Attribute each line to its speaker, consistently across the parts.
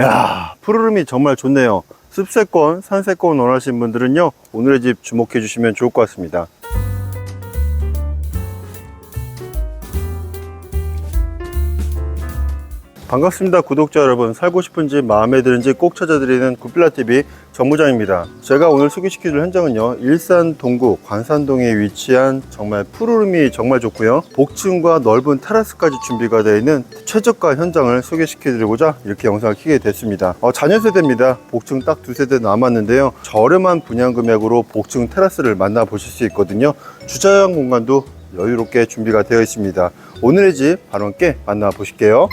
Speaker 1: 야 푸르름이 정말 좋네요. 습세권, 산세권 원하시는 분들은요, 오늘의 집 주목해 주시면 좋을 것 같습니다. 반갑습니다 구독자 여러분. 살고 싶은 집 마음에 드는 집 꼭 찾아드리는 굿빌라TV 정무장입니다. 제가 오늘 소개시켜줄 현장은요 일산 동구 관산동에 위치한 정말 푸르름이 정말 좋고요. 복층과 넓은 테라스까지 준비가 되어 있는 최저가 현장을 소개시켜드리고자 이렇게 영상을 키게 됐습니다. 어, 자녀 세대입니다. 복층 딱 두 세대 남았는데요. 저렴한 분양 금액으로 복층 테라스를 만나보실 수 있거든요. 주차장 공간도 여유롭게 준비가 되어 있습니다. 오늘의 집 바로 함께 만나보실게요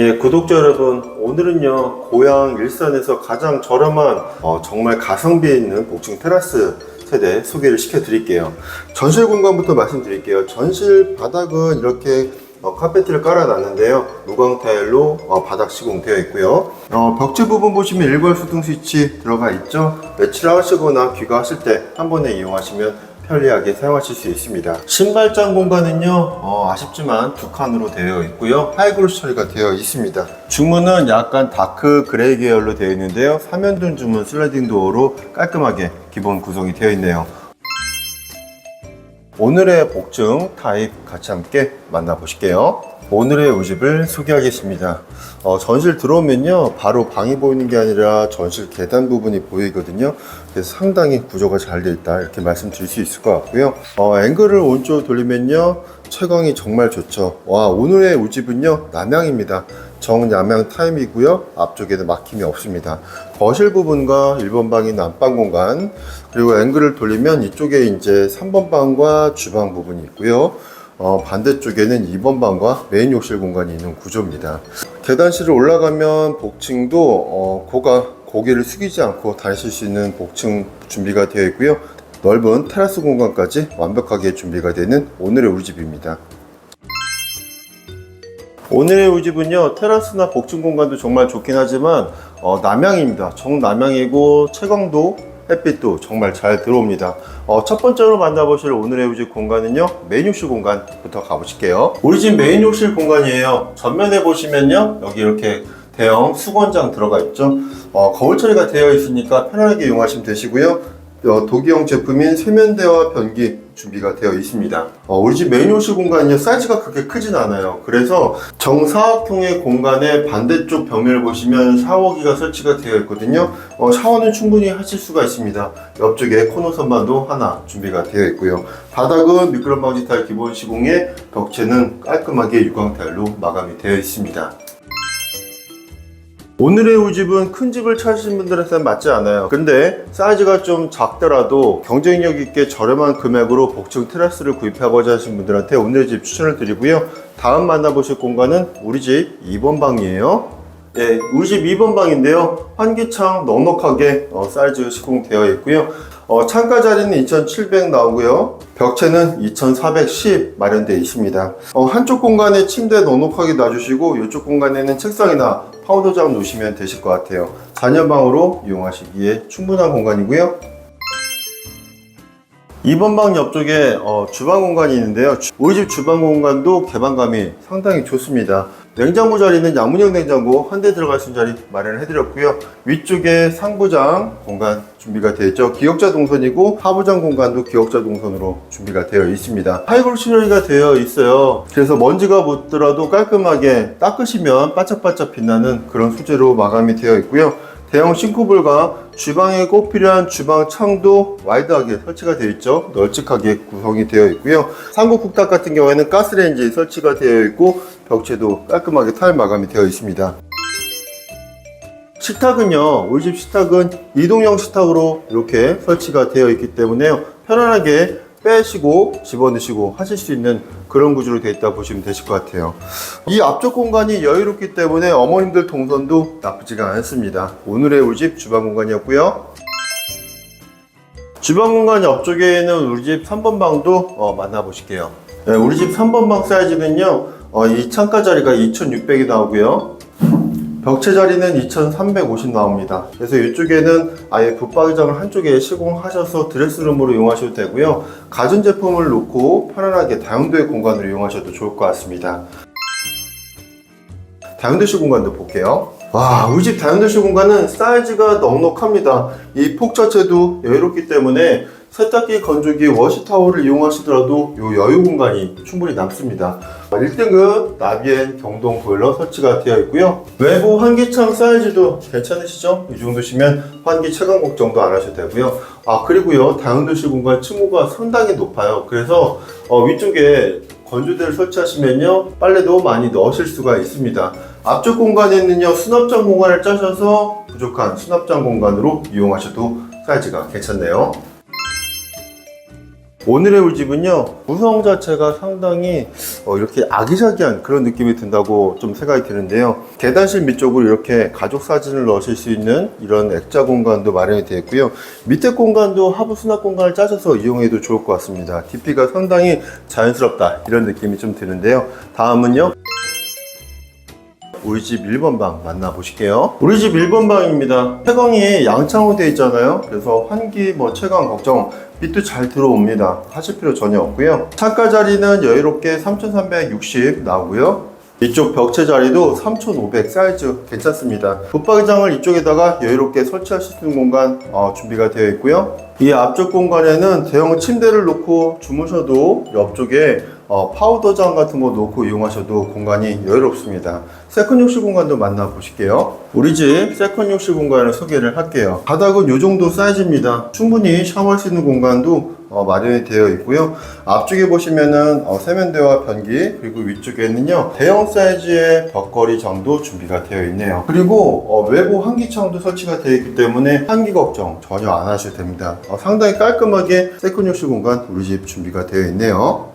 Speaker 1: 예, 구독자 여러분, 오늘은요, 고향 일산에서 가장 저렴한, 어, 정말 가성비 있는 복층 테라스 세대 소개를 시켜드릴게요. 전실 공간부터 말씀드릴게요. 전실 바닥은 이렇게 어, 카페트를 깔아놨는데요. 무광 타일로 어, 바닥 시공되어 있고요. 어, 벽지 부분 보시면 일괄 수등 스위치 들어가 있죠. 외출을 하시거나 귀가하실 때 한 번에 이용하시면 편리하게 사용하실 수 있습니다. 신발장 공간은요, 어, 아쉽지만 두 칸으로 되어 있고요. 하이그로시 처리가 되어 있습니다. 주문은 약간 다크 그레이 계열로 되어 있는데요. 사면등 주문 슬라이딩 도어로 깔끔하게 기본 구성이 되어 있네요. 오늘의 복층 타입 같이 함께 만나보실게요. 오늘의 우집을 소개하겠습니다. 어, 전실 들어오면요, 바로 방이 보이는 게 아니라 전실 계단 부분이 보이거든요. 그래서 상당히 구조가 잘 되어 있다 이렇게 말씀드릴 수 있을 것 같고요. 어, 앵글을 오른쪽으로 돌리면요, 채광이 정말 좋죠. 와, 오늘의 우집은요, 남향입니다. 정남향 타임이고요. 앞쪽에는 막힘이 없습니다. 거실 부분과 1번 방이 난방 공간, 그리고 앵글을 돌리면 이쪽에 이제 3번 방과 주방 부분이 있고요. 어, 반대쪽에는 2번 방과 메인 욕실 공간이 있는 구조입니다. 계단실을 올라가면 복층도 어, 고가 고개를 숙이지 않고 다니실 수 있는 복층 준비가 되어 있고요. 넓은 테라스 공간까지 완벽하게 준비가 되는 오늘의 우리 집입니다. 오늘의 우리 집은요 테라스나 복층 공간도 정말 좋긴 하지만 어, 남향입니다. 정남향이고 채광도 햇빛도 정말 잘 들어옵니다. 어, 첫 번째로 만나보실 오늘의 우리 집 공간은요 메인 욕실 공간부터 가보실게요. 우리 집 메인 욕실 공간이에요. 전면에 보시면요 여기 이렇게 대형 수건장 들어가 있죠. 어, 거울 처리가 되어 있으니까 편안하게 이용하시면 되시고요. 어, 독일형 제품인 세면대와 변기 준비가 되어 있습니다. 어, 우리 집 메인 욕실 공간이 사이즈가 그렇게 크진 않아요. 그래서 정사각형의 공간의 반대쪽 벽면을 보시면 샤워기가 설치가 되어 있거든요. 어, 샤워는 충분히 하실 수가 있습니다. 옆쪽에 코너 선반도 하나 준비가 되어 있고요. 바닥은 미끄럼 방지 타일 기본 시공에 벽체는 깔끔하게 유광 타일로 마감이 되어 있습니다. 오늘의 우집은 큰 집을 찾으신 분들한테는 맞지 않아요. 근데 사이즈가 좀 작더라도 경쟁력 있게 저렴한 금액으로 복층 테라스를 구입하고자 하신 분들한테 오늘의 집 추천을 드리고요. 다음 만나보실 공간은 우리 집 2번 방이에요. 예, 우리 집 2번 방인데요. 환기창 넉넉하게 어, 사이즈 시공되어 있고요. 어, 창가 자리는 2700 나오고요. 벽체는 2410 마련되어 있습니다. 어, 한쪽 공간에 침대 넉넉하게 놔주시고 이쪽 공간에는 책상이나 파우더장 놓으시면 되실 것 같아요. 자녀방으로 이용하시기에 충분한 공간이고요. 2번 방 옆쪽에 어, 주방 공간이 있는데요. 주- 우리 집 주방 공간도 개방감이 상당히 좋습니다. 냉장고 자리는 양문형 냉장고 한 대 들어갈 수 있는 자리 마련을 해드렸고요. 위쪽에 상부장 공간 준비가 되어 있죠. 기역자 동선이고 하부장 공간도 기역자 동선으로 준비가 되어 있습니다. 하이볼 처리가 되어 있어요. 그래서 먼지가 묻더라도 깔끔하게 닦으시면 반짝반짝 빛나는 그런 소재로 마감이 되어 있고요. 대형 싱크볼과 주방에 꼭 필요한 주방 창도 와이드하게 설치가 되어 있죠. 널찍하게 구성이 되어 있고요. 삼국 국탁 같은 경우에는 가스레인지 설치가 되어 있고 벽체도 깔끔하게 타일 마감이 되어 있습니다. 식탁은요, 우리 집 식탁은 이동형 식탁으로 이렇게 설치가 되어 있기 때문에요. 편안하게 빼시고 집어넣으시고 하실 수 있는 그런 구조로 되어 있다 보시면 되실 것 같아요. 이 앞쪽 공간이 여유롭기 때문에 어머님들 동선도 나쁘지가 않습니다. 오늘의 우리 집 주방 공간이었고요. 주방 공간 옆쪽에는 우리 집 3번 방도 어, 만나보실게요. 네, 우리 집 3번 방 사이즈는요, 어, 이 창가 자리가 2600이 나오고요. 벽체 자리는 2350 나옵니다. 그래서 이쪽에는 아예 붙박이장을 한쪽에 시공하셔서 드레스룸으로 이용하셔도 되고요. 가전제품을 놓고 편안하게 다용도의 공간으로 이용하셔도 좋을 것 같습니다. 다용도실 공간도 볼게요. 와, 우리 집 다용도실 공간은 사이즈가 넉넉합니다. 이 폭 자체도 여유롭기 때문에 세탁기, 건조기, 워시타워를 이용하시더라도 이 여유 공간이 충분히 남습니다. 1등급 나비엔 경동 보일러 설치가 되어 있고요. 외부 환기창 사이즈도 괜찮으시죠? 이 정도시면 환기 체감 걱정도 안 하셔도 되고요. 아 그리고요 다용도실 공간 층고가 상당히 높아요. 그래서 어, 위쪽에 건조대를 설치하시면요 빨래도 많이 넣으실 수가 있습니다. 앞쪽 공간에는요 수납장 공간을 짜셔서 부족한 수납장 공간으로 이용하셔도 사이즈가 괜찮네요. 오늘의 울집은요 구성 자체가 상당히 어, 이렇게 아기자기한 그런 느낌이 든다고 좀 생각이 드는데요. 계단실 밑쪽으로 이렇게 가족 사진을 넣으실 수 있는 이런 액자 공간도 마련이 되어 있고요. 밑에 공간도 하부 수납 공간을 짜셔서 이용해도 좋을 것 같습니다. DP가 상당히 자연스럽다. 이런 느낌이 좀 드는데요. 다음은요 우리 집 1번 방 만나보실게요. 우리 집 1번 방입니다. 채광이 양창으로 되어 있잖아요. 그래서 환기, 뭐 채광 걱정, 빛도 잘 들어옵니다. 하실 필요 전혀 없고요. 창가 자리는 여유롭게 3360 나오고요. 이쪽 벽체 자리도 3500 사이즈 괜찮습니다. 붙박이장을 이쪽에다가 여유롭게 설치하실 수 있는 공간 어, 준비가 되어 있고요. 이 앞쪽 공간에는 대형 침대를 놓고 주무셔도 옆쪽에 어, 파우더장 같은 거 놓고 이용하셔도 공간이 여유롭습니다. 세컨 욕실 공간도 만나보실게요. 우리 집 세컨 욕실 공간을 소개를 할게요. 바닥은 이 정도 사이즈입니다. 충분히 샤워할 수 있는 공간도 어, 마련이 되어 있고요. 앞쪽에 보시면은 어, 세면대와 변기 그리고 위쪽에는요 대형 사이즈의 벽걸이 장도 준비가 되어 있네요. 그리고 어, 외부 환기창도 설치가 되어 있기 때문에 환기 걱정 전혀 안 하셔도 됩니다. 어, 상당히 깔끔하게 세컨 욕실 공간 우리 집 준비가 되어 있네요.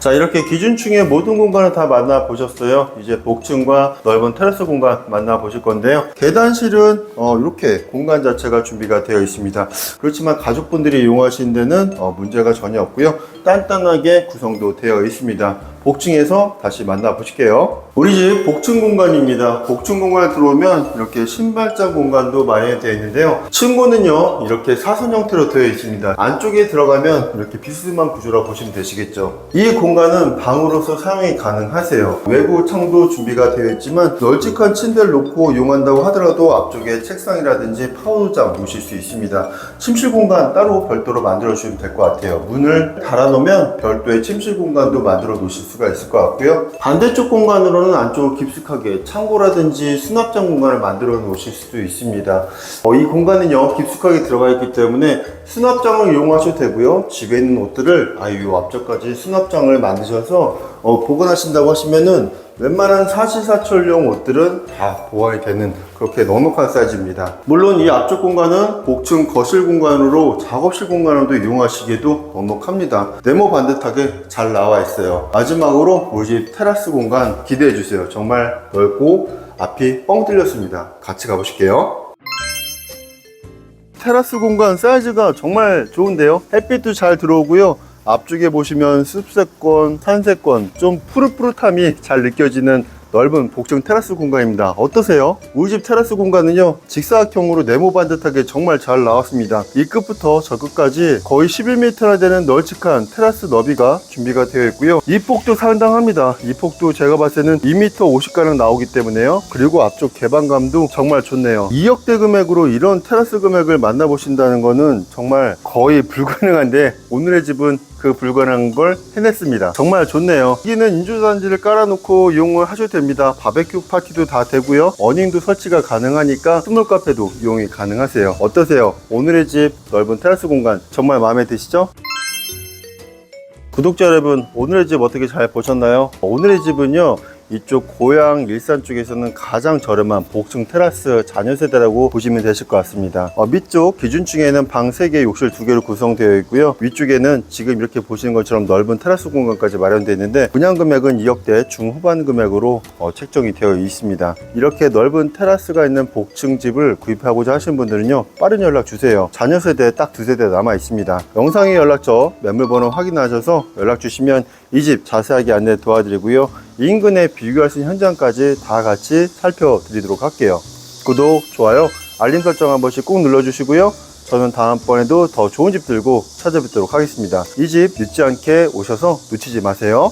Speaker 1: 자 이렇게 기준층의 모든 공간을 다 만나보셨어요. 이제 복층과 넓은 테라스 공간 만나보실 건데요. 계단실은 어, 이렇게 공간 자체가 준비가 되어 있습니다. 그렇지만 가족분들이 이용하시는 데는 어, 문제가 전혀 없고요. 단단하게 구성도 되어 있습니다 복층에서 다시 만나보실게요. 우리 집 복층 공간입니다. 복층 공간에 들어오면 이렇게 신발장 공간도 마련이 되어 있는데요. 층고는요 이렇게 사선 형태로 되어 있습니다. 안쪽에 들어가면 이렇게 비스듬한 구조라 보시면 되시겠죠. 이 공간은 방으로서 사용이 가능하세요. 외부 창도 준비가 되어 있지만 널찍한 침대를 놓고 이용한다고 하더라도 앞쪽에 책상이라든지 파우더장 놓으실 수 있습니다. 침실 공간 따로 별도로 만들어 주시면 될 것 같아요. 문을 달아 놓으면 별도의 침실 공간도 만들어 놓으실 수가 있을 것 같고요. 반대쪽 공간으로는 안쪽을 깊숙하게 창고라든지 수납장 공간을 만들어 놓으실 수도 있습니다. 어, 이 공간은요 깊숙하게 들어가 있기 때문에 수납장을 이용하셔도 되고요. 집에 있는 옷들을 아유 앞쪽까지 수납장을 만드셔서 어, 보관하신다고 하시면은 웬만한 사시사철용 옷들은 다 보완이 되는 그렇게 넉넉한 사이즈입니다. 물론 이 앞쪽 공간은 복층 거실 공간으로 작업실 공간으로도 이용하시기에도 넉넉합니다. 네모 반듯하게 잘 나와 있어요. 마지막으로 우리 집 테라스 공간 기대해 주세요. 정말 넓고 앞이 뻥 뚫렸습니다. 같이 가보실게요. 테라스 공간 사이즈가 정말 좋은데요. 햇빛도 잘 들어오고요. 앞쪽에 보시면 습세권, 산세권, 좀 푸릇푸릇함이 잘 느껴지는 넓은 복층 테라스 공간입니다. 어떠세요? 우리 집 테라스 공간은요, 직사각형으로 네모 반듯하게 정말 잘 나왔습니다. 이 끝부터 저 끝까지 거의 11m나 되는 널찍한 테라스 너비가 준비가 되어 있고요. 이 폭도 상당합니다. 이 폭도 제가 봤을 때는 2m 50가량 나오기 때문에요. 그리고 앞쪽 개방감도 정말 좋네요. 2억대 금액으로 이런 테라스 금액을 만나보신다는 거는 정말 거의 불가능한데 오늘의 집은 그 불가능한 걸 해냈습니다. 정말 좋네요. 여기는 인조단지를 깔아놓고 이용을 하셔도 됩니다. 바베큐 파티도 다 되고요. 어닝도 설치가 가능하니까 스몰 카페도 이용이 가능하세요. 어떠세요? 오늘의 집 넓은 테라스 공간 정말 마음에 드시죠? 구독자 여러분, 오늘의 집 어떻게 잘 보셨나요? 오늘의 집은요, 이쪽 고향 일산 쪽에서는 가장 저렴한 복층 테라스 자녀 세대라고 보시면 되실 것 같습니다. 어, 밑쪽 기준층에는 방 3개, 욕실 2개로 구성되어 있고요. 위쪽에는 지금 이렇게 보시는 것처럼 넓은 테라스 공간까지 마련되어 있는데 분양 금액은 2억대 중후반 금액으로 어, 책정이 되어 있습니다. 이렇게 넓은 테라스가 있는 복층 집을 구입하고자 하시는 분들은요. 빠른 연락 주세요. 자녀 세대 딱 두 세대 남아 있습니다. 영상의 연락처 매물번호 확인하셔서 연락 주시면 이 집 자세하게 안내 도와드리고요. 인근에 비교할 수 있는 현장까지 다 같이 살펴드리도록 할게요. 구독, 좋아요, 알림 설정 한 번씩 꼭 눌러주시고요. 저는 다음번에도 더 좋은 집 들고 찾아뵙도록 하겠습니다. 이 집 늦지 않게 오셔서 놓치지 마세요.